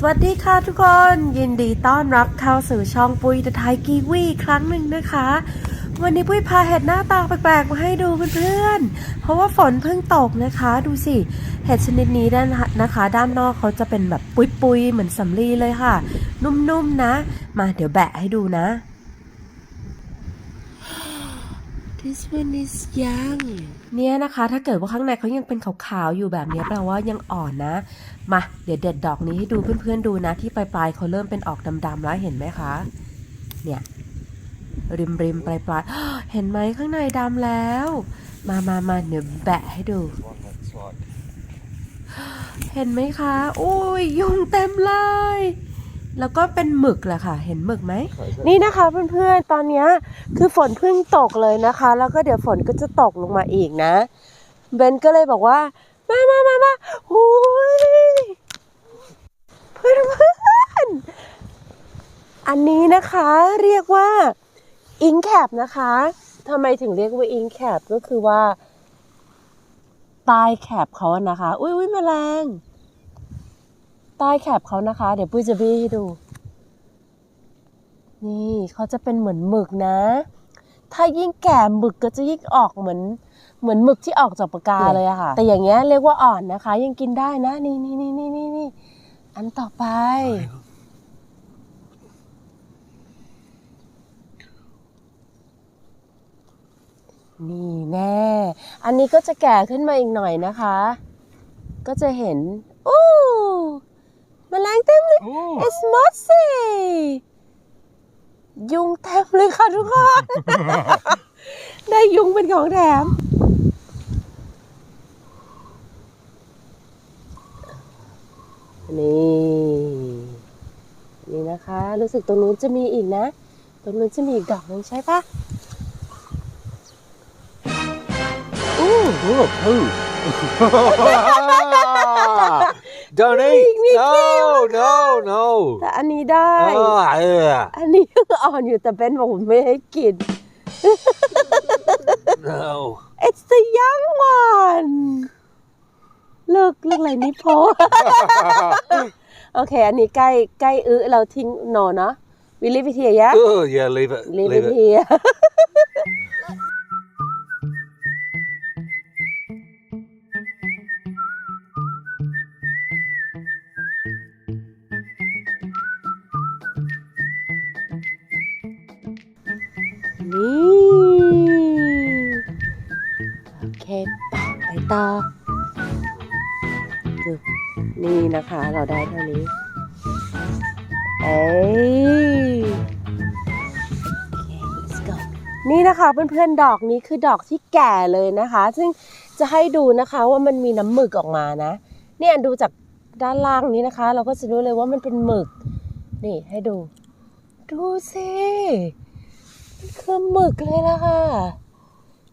สวัสดีค่ะทุกคน ยินดีต้อนรับเข้าสู่ช่องปุยตะไทยกีวีครั้งหนึ่งนะคะ วันนี้ปุ้ยพาเห็ดหน้าตาแปลกๆมาให้ดูเพื่อนๆ เพราะว่าฝนเพิ่งตกนะคะ ดูสิ เห็ดชนิดนี้ด้านนะคะ ด้านนอกเขาจะเป็นแบบปุยๆ เหมือนสำลีเลยค่ะ นุ่มๆนะ มาเดี๋ยวแบะให้ดูนะ This one is young เนี่ยนะคะ ถ้าเกิดว่าข้างในเขายังเป็นขาวๆอยู่แบบนี้แปลว่ายังอ่อนนะ มาเดี๋ยวเด็ดดอกนี้ให้ดูเพื่อนๆดูนะ ที่ปลายๆเขาเริ่มเป็นออกดำๆแล้วเห็นไหมคะ เนี่ยริมริมๆปลายปลายๆเห็นไหมข้างในดำแล้ว มามามาเดี๋ยวแบะให้ดู เห็นไหมคะโอ้ยยุงเต็มเลย แล้วก็เป็นหมึกแหละค่ะ เห็นหมึกไหม นี่นะคะเพื่อนๆ ตอนเนี้ยคือฝนเพิ่งตกเลยนะคะ แล้วก็เดี๋ยวฝนก็จะตกลงมาอีกนะ เบนก็เลยบอกว่า มามามามาโอ้ยเพื่อนเพื่อนๆอันนี้นะคะเรียกว่าอิงแคปนะคะทำไมถึงเรียกว่าอิงแคปก็คือว่าใต้แคปเขาอะนะคะ อุ้ยอุ้ยแมลง ใต้แคปเขานะคะ เดี๋ยวปุ้ยจะบี้ให้ดู นี่เขาจะเป็นเหมือนหมึกนะ ถ้ายิ่งแก่หมึกก็จะยิ่งออกเหมือนเหมือนหมึกที่ออกจากปากกาเลยอะค่ะ แต่อย่างเงี้ยเรียกว่าอ่อนนะคะ ยังกินได้นะ นี่นี่นี่นี่นี่นี่อันต่อไป นี่แน่ อันนี้ก็จะแก่ขึ้นมาอีกหน่อยนะคะ ก็จะเห็นโอ้แมลงเต็มเลย oh, It's mossy ยุงเต็มเลยค่ะทุกคน ได้ยุงเป็นของแถม นี่ นี่นะคะ รู้สึกตรงนู้นจะมีอีกนะ ตรงนู้นจะมีอีกดอกหนึงใช่ปะ oh, poo. Don't eat. me No, no, no. แต่อันนี้ได้ Oh, yeah. อันนี้ยังอ่อนอยู่แต่เป็นบอกผมไม่ให้กิน No. It's the young one look look like nipple โอเค อันนี้ใกล้ใกล้อื้อเราทิ้งโนเนาะ we leave it here yeah Oh, yeah, leave it. leave, Leave it, it. here นี่ นะคะ เราได้เท่านี้เอ้นี่นะคะเพื่อนๆดอกนี้คือดอกที่แก่เลยนะคะ ซึ่งจะให้ดูนะคะว่ามันมีน้ำหมึกออกมานะ เนี่ยดูจากด้านล่างนี้นะคะ เราก็จะรู้เลยว่ามันเป็นหมึก นี่ให้ดู ดูสิมันคือหมึกเลยล่ะค่ะ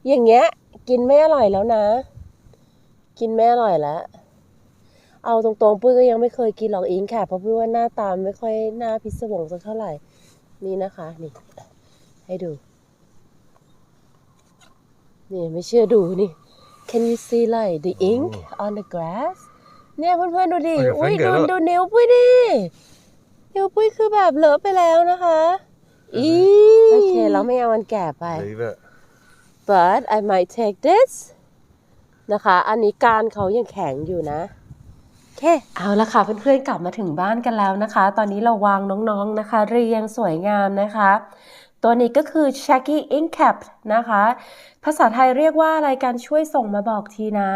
อย่างเงี้ย กินไม่อร่อยแล้วนะ กินไม่อร่อยแล้ว เอาตรงๆปุ้ยก็ยังไม่เคยกินหรอกอิงค่ะ เพราะปุ้ยว่าหน้าตามไม่ค่อยน่าพิศวงสักเท่าไหร่ นี่นะคะ นี่ ให้ดู นี่ไม่เชื่อดูนี่ Can you see like the ink on the grass เนี่ยเพื่อนๆดูดิ Oh, your อุ้ย finger, ดู look. ดูนิ้วปุ้ยดิ นิ้วปุ้ยคือแบบเลอะไปแล้วนะคะ อีโอเคเราไม่เอามันแก่ไป Leave it. but I might take this นะคะ อันนี้การเขายังแข็งอยู่นะโอ เค เอาละค่ะเพื่อนๆกลับมาถึงบ้านกันแล้วนะคะ ตอนนี้เราวางน้องๆนะคะ เรียงสวยงามนะคะ ตัวนี้ก็คือ Shaggy Ink Cap นะคะ ภาษาไทยเรียกว่าอะไรการช่วยส่งมาบอกทีนะ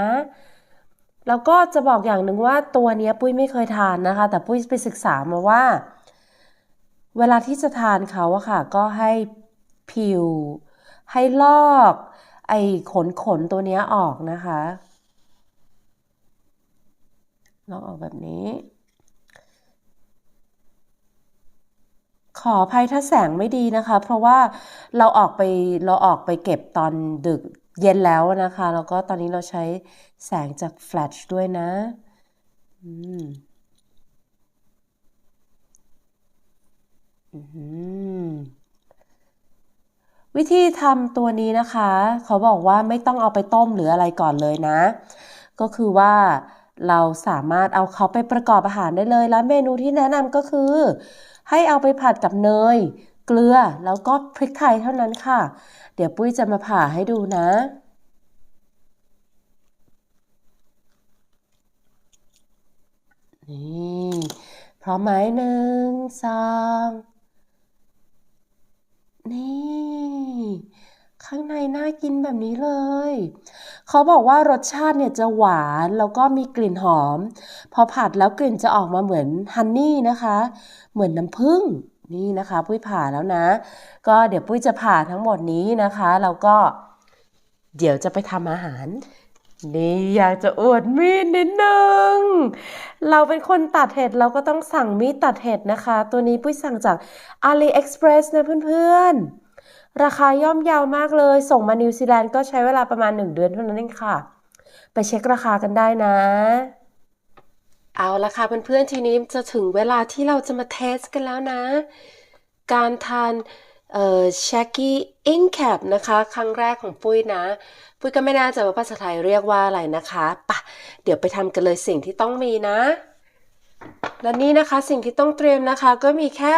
แล้วก็จะบอกอย่างหนึ่งว่าตัวนี้ปุ้ยไม่เคยทานนะคะ แต่ปุ้ยไปศึกษามาว่า เวลาที่จะทานเขาอะค่ะ ก็ให้ผิว ให้ลอก ไอ้ขนขนตัวนี้ออกนะคะ ลอกออกแบบนี้ ขออภัยถ้าแสงไม่ดีนะคะ เพราะว่าเราออกไปเราออกไปเก็บตอนดึกเย็นแล้วนะคะ แล้วก็ตอนนี้เราใช้แสงจากแฟลชด้วยนะ อืมวิธีทำตัวนี้นะคะ เขาบอกว่าไม่ต้องเอาไปต้มหรืออะไรก่อนเลยนะ ก็คือว่า เราสามารถเอาเขาไปประกอบอาหารได้เลย แล้วเมนูที่แนะนำก็คือ ให้เอาไปผัดกับเนย เกลือแล้วก็พริกไทยเท่านั้นค่ะ เดี๋ยวปุ้ยจะมาผ่าให้ดูนะนี่พร้อมไหมหนึ่งสองนี่ ข้างในน่ากินแบบนี้เลย เขาบอกว่ารสชาติเนี่ยจะหวานแล้วก็มีกลิ่นหอม พอผัดแล้วกลิ่นจะออกมาเหมือนฮันนี่นะคะ เหมือนน้ำผึ้งนี่นะคะ ปุ้ยผ่าแล้วนะ ก็เดี๋ยวปุ้ยจะผ่าทั้งหมดนี้นะคะแล้วก็เดี๋ยวจะไปทำอาหารนี่อยากจะอวดมีดนิดนึง เราเป็นคนตัดเห็ดเราก็ต้องสั่งมีดตัดเห็ดนะคะ ตัวนี้ปุ้ยสั่งจาก AliExpress นะเพื่อนๆ ราคาย่อมเยาวมากเลย ส่งมานิวซีแลนด์ก็ใช้เวลาประมาณ 1 เดือนเท่านั้นเองค่ะ ไปเช็คราคากันได้นะ เอาละค่ะเพื่อนๆทีนี้จะถึงเวลาที่เราจะมาเทสกันแล้วนะ การทานเอ่อ Shaggy Ink Cap นะคะ ครั้งแรกของปุ้ยนะ ปุ้ยก็ไม่แน่ใจว่าภาษาไทยเรียกว่าอะไรนะคะปะเดี๋ยวไปทำกันเลยสิ่งที่ต้องมีนะ และนี่นะคะสิ่งที่ต้องเตรียมนะคะ ก็มีแค่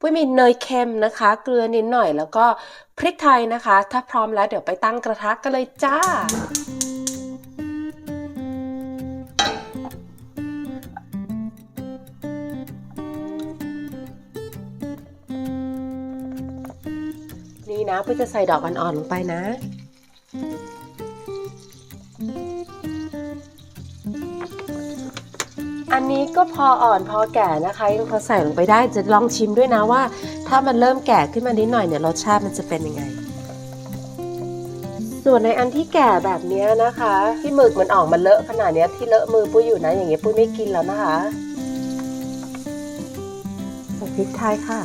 ปุ้ยมีเนยเค็มนะคะ เกลือนิดหน่อย แล้วก็พริกไทยนะคะ ถ้าพร้อมแล้วเดี๋ยวไปตั้งกระทะกันเลยจ้านี่นะปุ้ยจะใส่ดอกอ่อนๆลงไปนะ อันนี้ก็พออ่อนพอแก่นะคะ ยังพอใส่ลงไปได้จะลองชิมด้วยนะว่า ถ้ามันเริ่มแก่ขึ้นมานิดหน่อยเนี่ยรสชาติมันจะเป็นยังไง ส่วนในอันที่แก่แบบนี้นะคะ ที่หมึกมันออกมาเลอะขนาดเนี้ยที่เลอะมือปุ้ยอยู่นะ อย่างเงี้ยปุ้ยไม่กินแล้วนะคะใส่พริกไทยค่ะ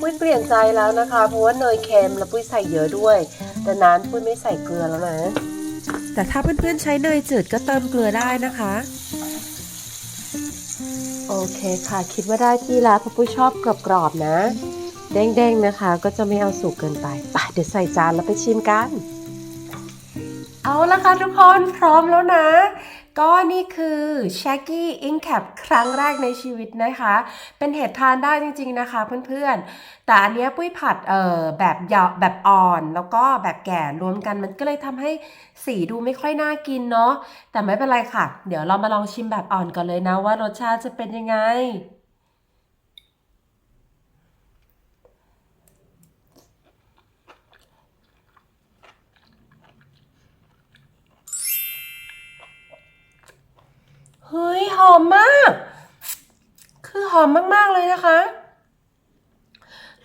ปุ้ยเปลี่ยนใจแล้วนะคะ เพราะว่าเนยเค็มแล้วปุ้ยใส่เยอะด้วย ดังนั้นปุ้ยไม่ใส่เกลือแล้วนะ แต่ถ้าเพื่อนๆใช้เนยจืดก็เติมเกลือได้นะคะ โอเคค่ะ คิดว่าได้ที่แล้วเพราะปุ้ยชอบกรอบๆนะ เด้งๆนะคะ ก็จะไม่เอาสุกเกินไปไปเดี๋ยวใส่จานแล้วไปชิมกัน เอาละค่ะทุกคนพร้อมแล้วนะ ก็นี่คือ Shaggy Ink Cap ครั้งแรกในชีวิตนะคะ เป็นเห็ดทานได้จริงๆนะคะเพื่อนๆ แต่อันนี้ปุ้ยผัดเอ่อแบบหยาวแบบอ่อนแล้วก็แบบแก่รวมกันมันก็เลยทำให้สีดูไม่ค่อยน่ากินเนาะแต่ไม่เป็นไรค่ะ เดี๋ยวเรามาลองชิมแบบอ่อนก่อนเลยนะว่ารสชาติจะเป็นยังไง เฮ้ยหอมมาก คือหอมมากๆเลยนะคะ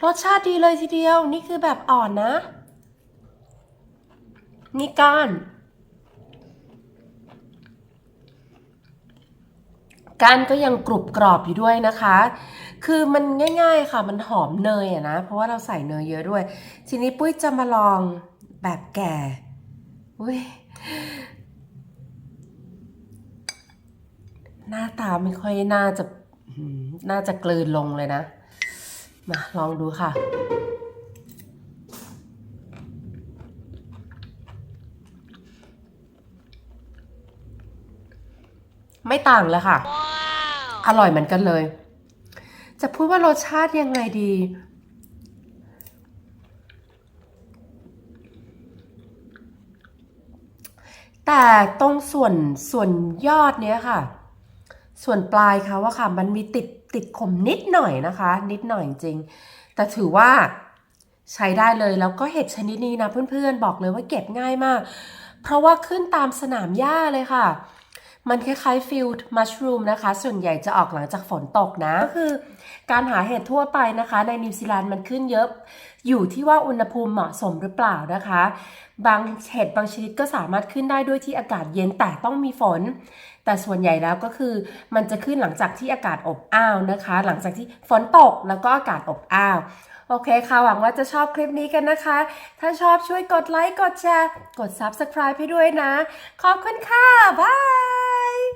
รสชาติดีเลยทีเดียว นี่คือแบบอ่อนนะ นี่ก้าน ก้านก็ยังกรุบกรอบอยู่ด้วยนะคะ คือมันง่าย ๆค่ะ มันหอมเนยอะนะ เพราะว่าเราใส่เนยเยอะด้วย ทีนี้ปุ้ยจะมาลองแบบแก่ อุ้ย หน้าตาไม่ค่อยน่าจะอืมน่าจะกลืนลงเลยนะ มาลองดูค่ะ ไม่ต่างเลยค่ะ อร่อยเหมือนกันเลย จะพูดว่ารสชาติยังไงดีแต่ตรงส่วนส่วนยอดเนี้ยค่ะ ส่วนปลายเขาอะค่ะมันมีติดติดขมนิดหน่อยนะคะ นิดหน่อยจริง แต่ถือว่าใช้ได้เลยแล้วก็เห็ดชนิดนี้นะเพื่อนๆ บอกเลยว่าเก็บง่ายมาก เพราะว่าขึ้นตามสนามหญ้าเลยค่ะ มันคล้ายๆฟิลด์มัชรูมนะคะ ส่วนใหญ่จะออกหลังจากฝนตกนะ ก็คือการหาเห็ดทั่วไปนะคะ ในนิวซีแลนด์มันขึ้นเยอะ อยู่ที่ว่าอุณหภูมิเหมาะสมหรือเปล่านะคะ บางเห็ดบางชนิดก็สามารถขึ้นได้ด้วยที่อากาศเย็นแต่ต้องมีฝน แต่ส่วนใหญ่แล้วก็คือมันจะขึ้นหลังจากที่อากาศอบอ้าวนะคะ หลังจากที่ฝนตกแล้วก็อากาศอบอ้าวโอเคค่ะ หวังว่าจะชอบคลิปนี้กันนะคะ ถ้าชอบช่วยกดไลค์ กดแชร์ กด Subscribe ให้ด้วยนะ ขอบคุณค่ะ บาย